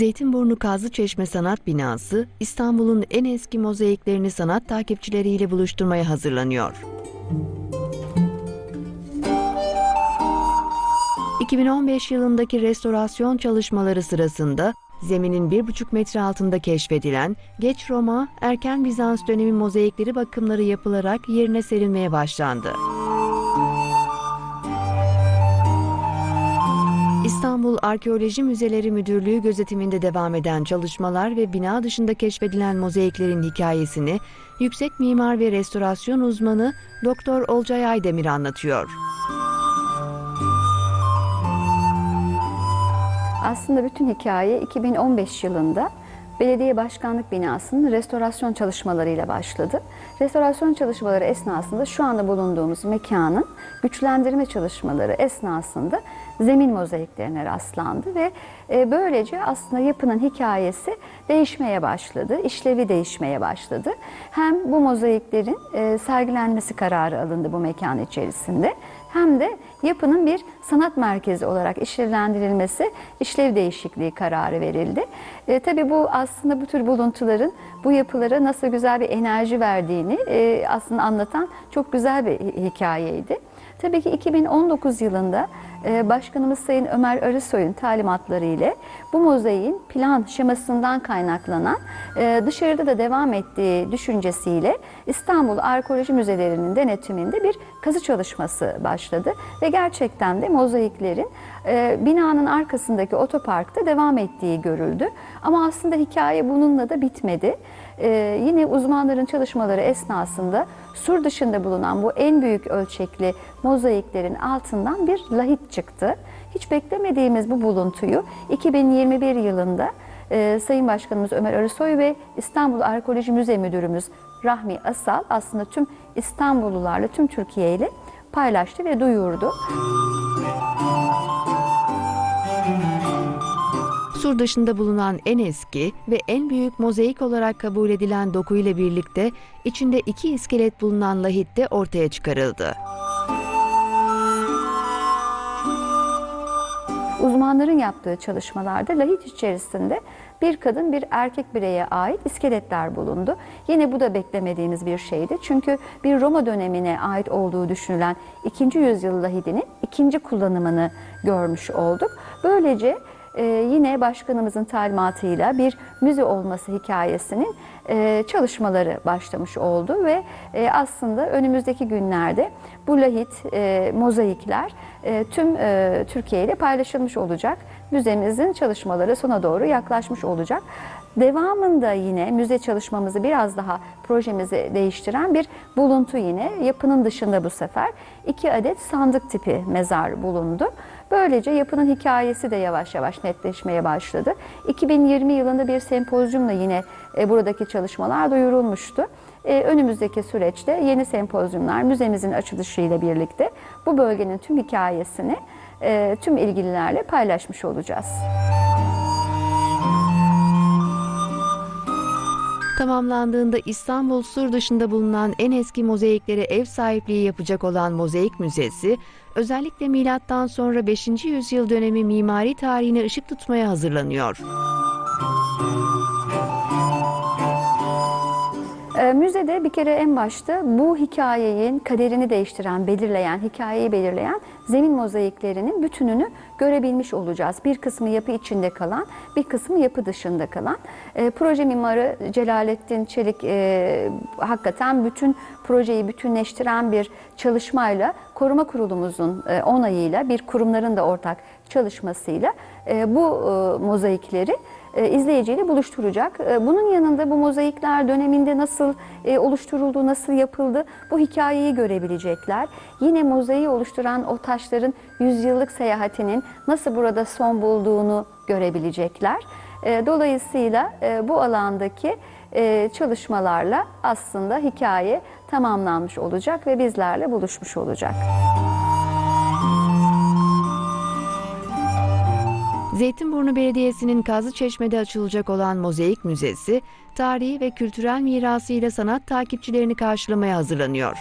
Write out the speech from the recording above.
Zeytinburnu Kazlıçeşme Sanat Binası, İstanbul'un en eski mozaiklerini sanat takipçileriyle buluşturmaya hazırlanıyor. 2015 yılındaki restorasyon çalışmaları sırasında zeminin 1,5 metre altında keşfedilen geç Roma, erken Bizans dönemi mozaikleri bakımları yapılarak yerine serilmeye başlandı. İstanbul Arkeoloji Müzeleri Müdürlüğü gözetiminde devam eden çalışmalar ve bina dışında keşfedilen mozaiklerin hikayesini yüksek mimar ve restorasyon uzmanı Doktor Olcay Aydemir anlatıyor. Aslında bütün hikaye 2015 yılında belediye başkanlık binasının restorasyon çalışmalarıyla başladı. Restorasyon çalışmaları esnasında şu anda bulunduğumuz mekanın güçlendirme çalışmaları esnasında zemin mozaiklerine rastlandı ve e, böylece aslında yapının hikayesi değişmeye başladı, işlevi değişmeye başladı. Hem bu mozaiklerin e, sergilenmesi kararı alındı bu mekan içerisinde hem de yapının bir sanat merkezi olarak işlevlendirilmesi, işlev değişikliği kararı verildi. E, tabii bu aslında bu tür buluntuların bu yapılara nasıl güzel bir enerji verdiğini e, aslında anlatan çok güzel bir hi- hikayeydi. Tabii ki 2019 yılında Başkanımız Sayın Ömer Arısoy'un talimatları ile bu mozaiğin plan şemasından kaynaklanan e, dışarıda da devam ettiği düşüncesiyle İstanbul Arkeoloji Müzelerinin denetiminde bir kazı çalışması başladı ve gerçekten de mozaiklerin e, binanın arkasındaki otoparkta devam ettiği görüldü. Ama aslında hikaye bununla da bitmedi. Ee, yine uzmanların çalışmaları esnasında sur dışında bulunan bu en büyük ölçekli mozaiklerin altından bir lahit çıktı. Hiç beklemediğimiz bu buluntuyu 2021 yılında e, Sayın Başkanımız Ömer Arısoy ve İstanbul Arkeoloji Müze Müdürümüz Rahmi Asal aslında tüm İstanbullularla, tüm Türkiye ile paylaştı ve duyurdu. Sur dışında bulunan en eski ve en büyük mozaik olarak kabul edilen doku ile birlikte içinde iki iskelet bulunan lahit de ortaya çıkarıldı. Uzmanların yaptığı çalışmalarda lahit içerisinde bir kadın bir erkek bireye ait iskeletler bulundu. Yine bu da beklemediğimiz bir şeydi. Çünkü bir Roma dönemine ait olduğu düşünülen 2. yüzyıl lahidinin ikinci kullanımını görmüş olduk. Böylece e, yine başkanımızın talimatıyla bir müze olması hikayesinin e, çalışmaları başlamış oldu ve e, aslında önümüzdeki günlerde bu lahit e, mozaikler tüm Türkiye ile paylaşılmış olacak. Müzemizin çalışmaları sona doğru yaklaşmış olacak. Devamında yine müze çalışmamızı biraz daha projemizi değiştiren bir buluntu yine yapının dışında bu sefer iki adet sandık tipi mezar bulundu. Böylece yapının hikayesi de yavaş yavaş netleşmeye başladı. 2020 yılında bir sempozyumla yine e, buradaki çalışmalar duyurulmuştu. E, önümüzdeki süreçte yeni sempozyumlar müzemizin açılışıyla birlikte bu bölgenin tüm hikayesini e, tüm ilgililerle paylaşmış olacağız. Tamamlandığında İstanbul Sur dışında bulunan en eski mozaiklere ev sahipliği yapacak olan Mozaik Müzesi, özellikle milattan sonra 5. yüzyıl dönemi mimari tarihine ışık tutmaya hazırlanıyor. E, müzede bir kere en başta bu hikayenin kaderini değiştiren, belirleyen, hikayeyi belirleyen zemin mozaiklerinin bütününü görebilmiş olacağız. Bir kısmı yapı içinde kalan, bir kısmı yapı dışında kalan. E, proje mimarı Celalettin Çelik e, hakikaten bütün projeyi bütünleştiren bir çalışmayla koruma kurulumuzun e, onayıyla bir kurumların da ortak çalışmasıyla e, bu e, mozaikleri izleyiciyle buluşturacak. Bunun yanında bu mozaikler döneminde nasıl oluşturuldu, nasıl yapıldı bu hikayeyi görebilecekler. Yine mozaiği oluşturan o taşların yüzyıllık seyahatinin nasıl burada son bulduğunu görebilecekler. Dolayısıyla bu alandaki e, çalışmalarla aslında hikaye tamamlanmış olacak ve bizlerle buluşmuş olacak. Zeytinburnu Belediyesi'nin Kazlıçeşme'de açılacak olan Mozaik Müzesi, tarihi ve kültürel mirasıyla sanat takipçilerini karşılamaya hazırlanıyor.